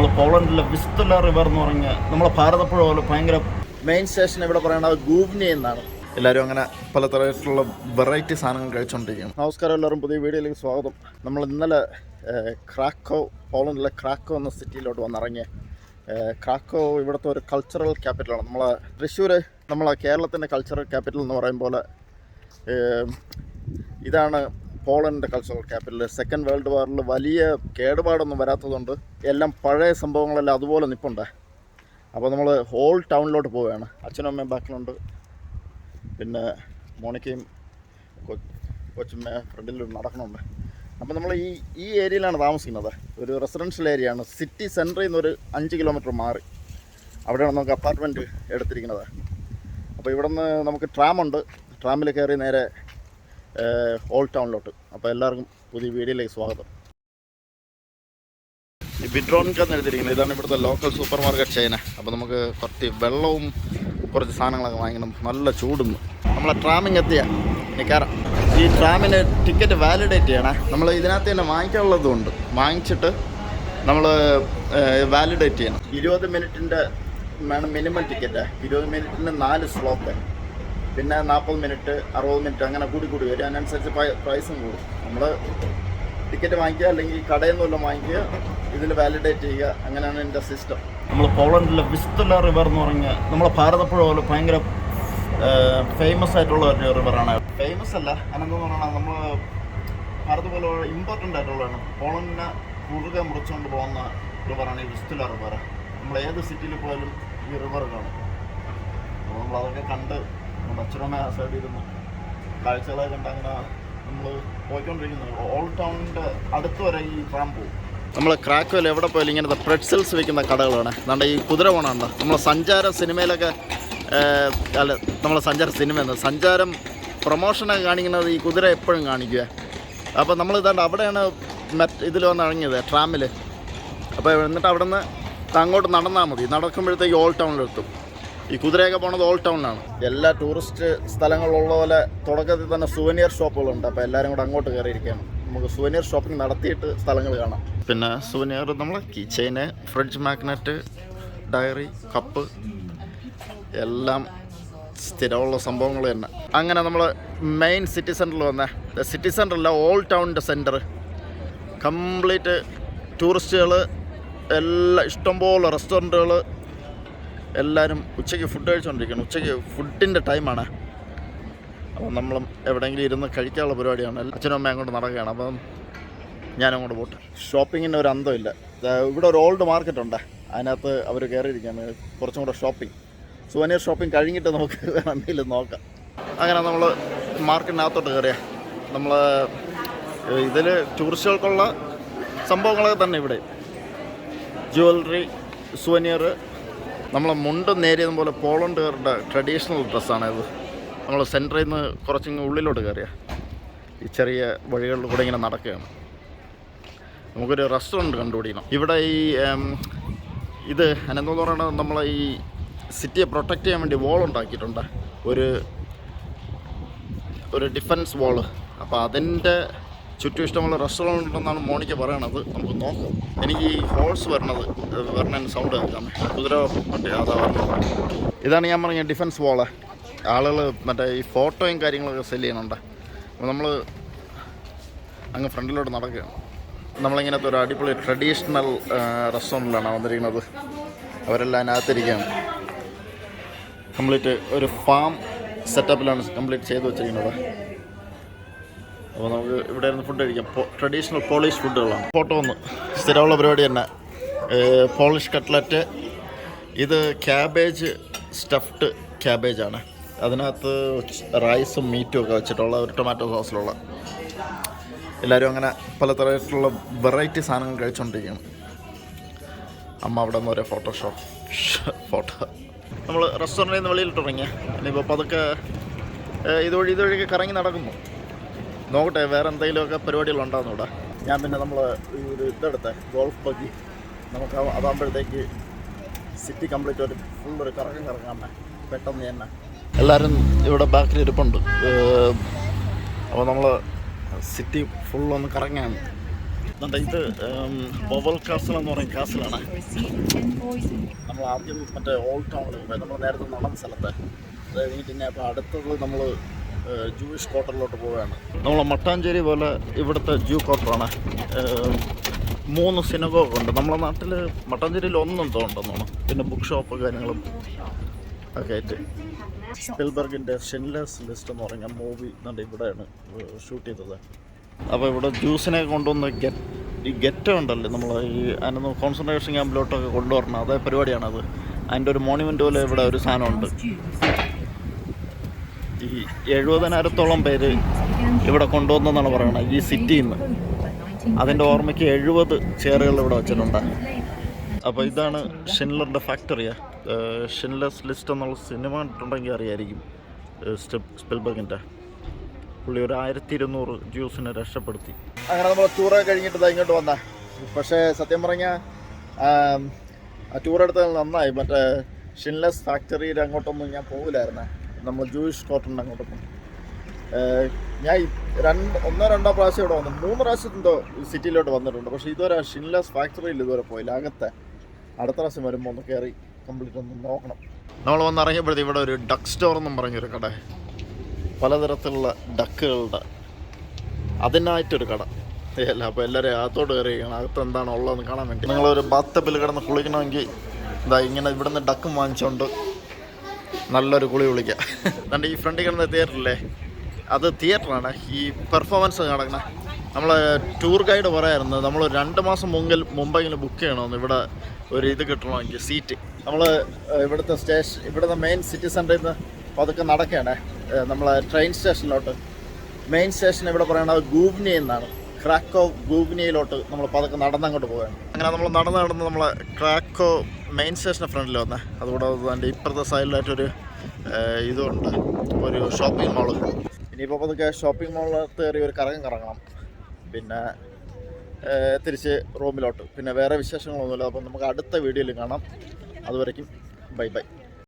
നമ്മൾ പോളണ്ടിലെ വിസ്തല റിവർ എന്ന് പറഞ്ഞ നമ്മളെ ഭാരതപ്പുഴ പോലെ ഭയങ്കര മെയിൻ സ്റ്റേഷൻ ഇവിടെ പറയുന്നത് ഗൂബ്നി എന്നാണ്. എല്ലാവരും അങ്ങനെ പലതരത്തിലുള്ള വെറൈറ്റി സാധനങ്ങൾ കഴിച്ചുകൊണ്ടിരിക്കുന്നു നമസ്കാരം എല്ലാവരും പുതിയ വീഡിയോയിലേക്ക് സ്വാഗതം. നമ്മൾ ഇന്നലെ ക്രാക്കോ പോളണ്ടിലെ ക്രാക്കോ എന്ന സിറ്റിയിലോട്ട് വന്നിറങ്ങിയ ക്രാക്കോ ഇവിടുത്തെ ഒരു കൾച്ചറൽ ക്യാപിറ്റലാണ് നമ്മളെ തൃശ്ശൂർ നമ്മളെ കേരളത്തിന്റെ കൾച്ചറൽ ക്യാപിറ്റൽ എന്ന് പറയുമ്പോൾ പോലെ ഇതാണ് പോളണ്ടിന്റെ കൾച്ചറൽ ക്യാപിറ്റൽ സെക്കൻഡ് വേൾഡ് വാറിൽ വലിയ കേടുപാടൊന്നും വരാത്തതുകൊണ്ട് എല്ലാം പഴയ സംഭവങ്ങളെല്ലാം അതുപോലെ നിൽപ്പുണ്ട് അപ്പോൾ നമ്മൾ ഹോൾ ടൗണിലോട്ട് പോവുകയാണ്. അച്ഛനും അമ്മയും ബാക്കിലുണ്ട്. പിന്നെ മോണിക്കയും കൊച്ചുമ്മ ഫ്രണ്ടിൽ നടക്കണുണ്ട്. അപ്പോൾ നമ്മൾ ഈ ഈ ഏരിയയിലാണ് താമസിക്കുന്നത്. ഒരു റെസിഡൻഷ്യൽ ഏരിയയാണ് സിറ്റി സെന്ററിൽ നിന്ന് ഒരു അഞ്ച് കിലോമീറ്റർ മാറി. അവിടെയാണ് നമുക്ക് അപ്പാർട്ട്മെന്റ് എടുത്തിരിക്കുന്നത്. അപ്പോൾ ഇവിടെ നിന്ന് നമുക്ക് ട്രാമുണ്ട് ട്രാമിൽ കയറി നേരെ ഓൾഡ് ടൗണിലോട്ട് അപ്പോൾ എല്ലാവർക്കും പുതിയ വീഡിയോയിലേക്ക് സ്വാഗതം. ഈ എന്ന് എഴുതിയിരിക്കുന്നത് ഇതാണ് ഇവിടുത്തെ ലോക്കൽ സൂപ്പർ മാർക്കറ്റ് ചെയ്യുന്നത് അപ്പോൾ നമുക്ക് കുറച്ച് വെള്ളവും കുറച്ച് സാധനങ്ങളൊക്കെ വാങ്ങിക്കണം. നല്ല ചൂടുന്നു നമ്മളെ ട്രാമിങ് എത്തിയ നിൽക്കാറാം ഈ ട്രാമിന് ടിക്കറ്റ് വാലിഡേറ്റ് ചെയ്യണേ. നമ്മൾ ഇതിനകത്ത് തന്നെ വാങ്ങിക്കാനുള്ളതുണ്ട്. വാങ്ങിച്ചിട്ട് നമ്മൾ വാലിഡേറ്റ് ചെയ്യണം. ഇരുപത് മിനിറ്റിന്റെ വേണം മിനിമം ടിക്കറ്റ് ഇരുപത് മിനിറ്റിന് നാല് സ്ലോട്ട് പിന്നെ നാൽപ്പത് മിനിറ്റ് അറുപത് മിനിറ്റ് അങ്ങനെ കൂടി കൂടി വരും. അതിനനുസരിച്ച് പ്രൈസും കൂടും. നമ്മൾ ടിക്കറ്റ് വാങ്ങിക്കുക അല്ലെങ്കിൽ കടയിൽ നിന്നുള്ള വാങ്ങിക്കുക ഇതിൽ വാലിഡേറ്റ് ചെയ്യുക. അങ്ങനെയാണ് എന്റെ സിസ്റ്റം നമ്മൾ പോളണ്ടിലെ വിസ്തല റിവർ എന്ന് പറഞ്ഞ നമ്മളെ ഭാരതപ്പുഴ പോലെ ഭയങ്കര ഫേമസ് ആയിട്ടുള്ള ഒരു റിവറാണ് ഫേമസ് അല്ല. അനന്തെന്ന് പറഞ്ഞാൽ നമ്മൾ ഭാരത പോലെ ഇമ്പോർട്ടന്റ് ആയിട്ടുള്ളതാണ്. പോളണ്ടിനെ കുറുകെ മുറിച്ചുകൊണ്ട് പോകുന്ന റിവറാണ് ഈ വിസ്തുല റിവർ നമ്മൾ ഏത് സിറ്റിയിൽ പോയാലും ഈ റിവർ കാണും. അപ്പോൾ നമ്മൾ അതൊക്കെ കണ്ട് നമ്മുടെ അച്ഛനമ്മ ആ സൈഡിൽ ഇരുന്ന് കാഴ്ചകളെ കണ്ട് അങ്ങനെ നമ്മൾ പോയിക്കൊണ്ടിരിക്കുന്നത് ഓൾ ടൗണിന്റെ അടുത്ത് വരെ ഈ ട്രാം പോകും നമ്മൾ ക്രാക്കോയിൽ എവിടെ പോയാലും ഇങ്ങനത്തെ പ്രെഡ്സൽസ് വിൽക്കുന്ന കടകളാണ്. നമ്മുടെ ഈ കുതിര പോണുണ്ട് നമ്മൾ സഞ്ചാര സിനിമയിലൊക്കെ അല്ല നമ്മൾ സഞ്ചാര സിനിമ എന്ന് സഞ്ചാരം പ്രൊമോഷനൊക്കെ കാണിക്കുന്നത് ഈ കുതിര എപ്പോഴും കാണിക്കുക അപ്പോൾ നമ്മൾ ഇതാണ്ട് അവിടെയാണ് മറ്റ് ഇതിൽ വന്ന് ഇറങ്ങിയത് ട്രാമിൽ അപ്പോൾ എന്നിട്ട് അവിടെ നിന്ന് അങ്ങോട്ട് നടന്നാൽ മതി. നടക്കുമ്പോഴത്തേക്ക് ഓൾ ടൗണിലെത്തും ഈ കുതിരയൊക്കെ പോണത് ടൗൺ ആണ് എല്ലാ ടൂറിസ്റ്റ് സ്ഥലങ്ങളുള്ള പോലെ തുടക്കത്തിൽ തന്നെ സുവനിയർ ഷോപ്പുകളുണ്ട് അപ്പോൾ എല്ലാരും കൂടെ അങ്ങോട്ട് കയറിയിരിക്കുകയാണ്. നമുക്ക് സുവനിയർ ഷോപ്പിംഗ് നടത്തിയിട്ട് സ്ഥലങ്ങൾ കാണാം. പിന്നെ സുവനിയർ നമ്മൾ key fridge magnet diary cup എല്ലാം സ്ഥിരമുള്ള സംഭവങ്ങൾ തന്നെ. അങ്ങനെ നമ്മൾ മെയിൻ സിറ്റി സെന്ററിൽ വന്നേ. സിറ്റി സെന്ററല്ല ഓൾ ടൗണിന്റെ സെന്റർ കംപ്ലീറ്റ് ടൂറിസ്റ്റുകൾ എല്ലാ ഇഷ്ടംപോലെ റെസ്റ്റോറന്റുകൾ എല്ലാവരും ഉച്ചയ്ക്ക് ഫുഡ് കഴിച്ചുകൊണ്ടിരിക്കുകയാണ് ഉച്ചയ്ക്ക് ഫുഡിന്റെ ടൈമാണ് അപ്പം നമ്മളും എവിടെയെങ്കിലും ഇരുന്ന് കഴിക്കാനുള്ള പരിപാടിയാണ്. അച്ഛനും അമ്മയും അങ്ങോട്ട് നടക്കുകയാണ്. അപ്പം ഞാൻ അങ്ങോട്ട് പോട്ടെ. ഷോപ്പിങ്ങിന്റെ ഒരു അന്തമില്ല ഇവിടെ ഒരു ഓൾഡ് മാർക്കറ്റ് ഉണ്ട്. അതിനകത്ത് അവർ കയറിയിരിക്കുകയാണ്. കുറച്ചും കൂടെ ഷോപ്പിംഗ് സുവനീർ ഷോപ്പിംഗ് കഴിഞ്ഞിട്ട് നമുക്ക് എന്തെങ്കിലും നോക്കാം. അങ്ങനെ നമ്മൾ മാർക്കറ്റിനകത്തോട്ട് കയറിയ. നമ്മൾ ഇതിൽ ടൂറിസ്റ്റുകൾക്കുള്ള സംഭവങ്ങളൊക്കെ തന്നെ ഇവിടെ. ജുവല്ലറി സുവനിയർ നമ്മളെ മുണ്ട് നേരിയതും പോലെ പോളണ്ടുകാരുടെ ട്രഡീഷണൽ ഡ്രസ്സാണ് ഇത്. നമ്മൾ സെന്ററിൽ നിന്ന് കുറച്ചിങ്ങ് ഉള്ളിലോട്ട് കയറിയ. ഈ ചെറിയ വഴികളിൽ കൂടെ ഇങ്ങനെ നടക്കുകയാണ്. നമുക്കൊരു റെസ്റ്റോറന്റ് കണ്ടുപിടിക്കണം. ഇവിടെ ഈ ഇത് അനന്തെന്ന് പറയുന്നത് നമ്മൾ ഈ സിറ്റിയെ പ്രൊട്ടക്റ്റ് ചെയ്യാൻ വേണ്ടി വോൾ ഉണ്ടാക്കിയിട്ടുണ്ട്. ഒരു ഒരു ഡിഫൻസ് വോൾ അപ്പോൾ അതിന്റെ ചുറ്റും ഇഷ്ടമുള്ള റെസ്റ്റോറന്റ് ഉണ്ടെന്നാണ് മോണിക്ക് പറയണത്. നമുക്ക് നോക്കാം. എനിക്ക് ഈ ഹോഴ്സ് വരണത് വരണ സൗണ്ട് കേൾക്കാം. കുതിര മറ്റേ അതാ ഇതാണ് ഞാൻ പറഞ്ഞ ഡിഫൻസ് വോൾ ആളുകൾ മറ്റേ ഈ ഫോട്ടോയും കാര്യങ്ങളൊക്കെ സെൽ ചെയ്യുന്നുണ്ട്. അപ്പോൾ നമ്മൾ അങ്ങ് ഫ്രണ്ടിലോട്ട് നടക്കുകയാണ്. നമ്മളിങ്ങനത്തെ ഒരു അടിപൊളി ട്രഡീഷണൽ റെസ്റ്റോറന്റിലാണ് വന്നിരിക്കുന്നത്. അവരെല്ലാം അതിനകത്തിരിക്കുകയാണ്. കംപ്ലീറ്റ് ഒരു ഫാം സെറ്റപ്പിലാണ് കംപ്ലീറ്റ് ചെയ്ത് വെച്ചിരിക്കുന്നത്. അപ്പോൾ നമുക്ക് ഇവിടെ ഇരുന്ന് ഫുഡ് കഴിക്കാം ട്രഡീഷണൽ പോളിഷ് ഫുഡുകളാണ് ഫോട്ടോ ഒന്ന്. സ്ഥിരമുള്ള പരിപാടി തന്നെ. പോളിഷ് കട്ട്ലറ്റ് ഇത് ക്യാബേജ് സ്റ്റഫ്ഡ് ക്യാബേജാണ് അതിനകത്ത് റൈസും മീറ്റും ഒക്കെ വെച്ചിട്ടുള്ള ഒരു ടൊമാറ്റോ സോസിലുള്ള എല്ലാവരും അങ്ങനെ പലതരത്തിലുള്ള വെറൈറ്റി സാധനങ്ങൾ കഴിച്ചുകൊണ്ടിരിക്കുകയാണ് അമ്മ അവിടെ നിന്ന് ഒരേ ഫോട്ടോഷോപ്പ് ഫോട്ടോ നമ്മൾ റെസ്റ്റോറന്റിൽ നിന്ന് വെളിയിൽ തുടങ്ങിയ. ഇനിയിപ്പോൾ പതുക്കെ ഇതുവഴി ഇതുവഴിയൊക്കെ കറങ്ങി നടക്കുന്നു. നോക്കട്ടെ വേറെ എന്തെങ്കിലുമൊക്കെ പരിപാടികളുണ്ടാകുന്നു ഇവിടെ ഞാൻ പിന്നെ നമ്മൾ ഒരു ഇതെടുത്ത ഗോൾഫ് ബഗ്ഗി. നമുക്ക് അത് അതാകുമ്പോഴത്തേക്ക് സിറ്റി കംപ്ലീറ്റ് ഒരു ഫുൾ ഒരു കറങ്ങാമേ പെട്ടെന്ന് തന്നെ. എല്ലാവരും ഇവിടെ ബാക്കിൽ ഇരിപ്പുണ്ട്. അപ്പോൾ നമ്മൾ സിറ്റി ഫുൾ ഒന്ന് കറങ്ങാണ്. എന്നിട്ട് ഇത് ബൊബൽ കാസിൽ എന്ന് പറയുന്ന കാസിലാണ് നമ്മൾ ആദ്യം മറ്റേ ഓൾഡ് ടൗണിൽ പോയി. നമ്മൾ നേരത്തെ നടന്ന സ്ഥലത്ത്. അതായത് പിന്നെ അപ്പോൾ അടുത്തത് നമ്മൾ ജൂയിഷ് ക്വാർട്ടറിലോട്ട് പോവുകയാണ്. നമ്മൾ മട്ടാഞ്ചേരി പോലെ ഇവിടുത്തെ ജൂ ക്വാർട്ടറാണ്. മൂന്ന് സിനഗോഗ് ഉണ്ട്. നമ്മളെ നാട്ടിൽ മട്ടാഞ്ചേരിയിൽ ഒന്നും തോന്നുന്നു പിന്നെ ബുക്ക് ഷോപ്പ് കാര്യങ്ങളും ഒക്കെ ആയിട്ട്. സ്പിൽബർഗിന്റെ ഷെൻലെസ് ലിസ്റ്റ് എന്ന് പറഞ്ഞ മൂവി എന്നുണ്ട് ഇവിടെയാണ് ഷൂട്ട് ചെയ്തത്. അപ്പോൾ ഇവിടെ ജ്യൂസിനെ കൊണ്ടുവന്ന് ഗെറ്റ് ഈ ഗെറ്റ് ഉണ്ടല്ലേ നമ്മൾ ഈ അതിനൊന്ന് കോൺസെൻട്രേഷൻ ക്യാമ്പിലോട്ടൊക്കെ കൊണ്ടുവരണം. അതേ പരിപാടിയാണത്. അതിന്റെ ഒരു മോണിമെന്റ് പോലെ ഇവിടെ ഒരു സാധനമുണ്ട്. ഈ എഴുപതിനായിരത്തോളം പേര് ഇവിടെ കൊണ്ടുവന്നെന്നാണ് പറയുന്നത് ഈ സിറ്റിയിൽ നിന്ന് അതിന്റെ ഓർമ്മയ്ക്ക് എഴുപത് ചെയറുകൾ ഇവിടെ വെച്ചിട്ടുണ്ട്. അപ്പോൾ ഇതാണ് ഷിൻലറിന്റെ ഫാക്ടറിയാ ഷിൻലസ് ലിസ്റ്റ് എന്നുള്ള സിനിമ കണ്ടിട്ടുണ്ടെങ്കിൽ അറിയായിരിക്കും സ്പിൽബർഗിന്റെ. പുള്ളി ഒരു ആയിരത്തി ഇരുന്നൂറ് ജ്യൂസിനെ രക്ഷപ്പെടുത്തി. അങ്ങനെ നമ്മൾ ടൂറൊക്കെ കഴിഞ്ഞിട്ട് ഇങ്ങോട്ട് വന്ന. പക്ഷേ സത്യം പറഞ്ഞാൽ ആ ടൂർ എടുത്തത് നന്നായി. മറ്റേ ഷിൻലെസ് ഫാക്ടറിയിൽ അങ്ങോട്ടൊന്നും ഞാൻ പോകില്ലായിരുന്നേ നമ്മൾ ജൂയിഷ് കോട്ടൺ അങ്ങോട്ട് പോകും ഞാൻ രണ്ട് ഒന്നോ രണ്ടോ പ്രാവശ്യം ഇവിടെ വന്നു. മൂന്ന് പ്രാവശ്യം എന്തോ സിറ്റിയിലോട്ട് വന്നിട്ടുണ്ട്. പക്ഷേ ഇതുവരെ ഷിൻലെസ് ഫാക്ടറിയിൽ ഇതുവരെ പോയില്ല. അകത്തെ അടുത്ത പ്രാവശ്യം വരുമ്പോൾ ഒന്ന് കയറി കംപ്ലീറ്റ് ഒന്ന് നോക്കണം. നമ്മൾ വന്ന് ഇറങ്ങിയപ്പോഴത്തെ ഇവിടെ ഒരു ഡക്ക് സ്റ്റോർ എന്നും പറഞ്ഞൊരു കട. പലതരത്തിലുള്ള ഡക്കുകളുടെ അതിനായിട്ടൊരു കട. അല്ല അപ്പോൾ എല്ലാവരും അകത്തോട്ട് കയറി അകത്ത് എന്താണോ ഉള്ളതെന്ന് കാണാൻ വേണ്ടി. നിങ്ങളൊരു ബാത്തപ്പിൽ കിടന്ന് കുളിക്കണമെങ്കിൽ ഇതാ ഇങ്ങനെ ഇവിടുന്ന് ഡക്കും വാങ്ങിച്ചുകൊണ്ട് നല്ലൊരു കുളി കുളിക്കാം എന്നിട്ട് ഈ ഫ്രണ്ടിൽ കിടന്ന തിയേറ്ററില്ലേ അത് തിയേറ്ററാണ് ഈ പെർഫോമൻസ് നടക്കുന്ന നമ്മൾ ടൂർ ഗൈഡ് പറയായിരുന്നു. നമ്മൾ രണ്ട് മാസം മുമ്പിൽ മുമ്പെങ്കിലും ബുക്ക് ചെയ്യണമെന്ന്. ഇവിടെ ഒരു ഇത് കിട്ടണമെങ്കിൽ സീറ്റ് നമ്മൾ ഇവിടുത്തെ സ്റ്റേഷൻ ഇവിടുത്തെ മെയിൻ സിറ്റി സെന്ററിൽ നിന്ന് പതുക്കെ നടക്കുകയാണ്. നമ്മളെ ട്രെയിൻ സ്റ്റേഷനിലോട്ട് മെയിൻ സ്റ്റേഷൻ ഇവിടെ പറയണത് ഗൂബ്നി എന്നാണ്. ക്രാക്കോ ഗൂബിനിയിലോട്ട് നമ്മൾ പതുക്കെ നടന്നങ്ങോട്ട് പോവുകയാണ്. അങ്ങനെ നമ്മൾ നടന്ന് നടന്ന് നമ്മൾ ക്രാക്കോ മെയിൻ സ്റ്റേഷന്റെ ഫ്രണ്ടിൽ വന്നേ. അതുകൂടാതെ അതിന്റെ ഇപ്പുറത്തെ സൈഡിലായിട്ടൊരു ഇതുണ്ട്. ഒരു ഷോപ്പിംഗ് മാൾ ഇനിയിപ്പോൾ പതുക്കെ ഷോപ്പിംഗ് മാളിനകത്ത് കയറി ഒരു കറങ്ങം കറങ്ങണം. പിന്നെ തിരിച്ച് റൂമിലോട്ട് പിന്നെ വേറെ വിശേഷങ്ങളൊന്നുമില്ല. അപ്പം നമുക്ക് അടുത്ത വീഡിയോയിൽ കാണാം. അതുവരയ്ക്കും ബൈ ബൈ.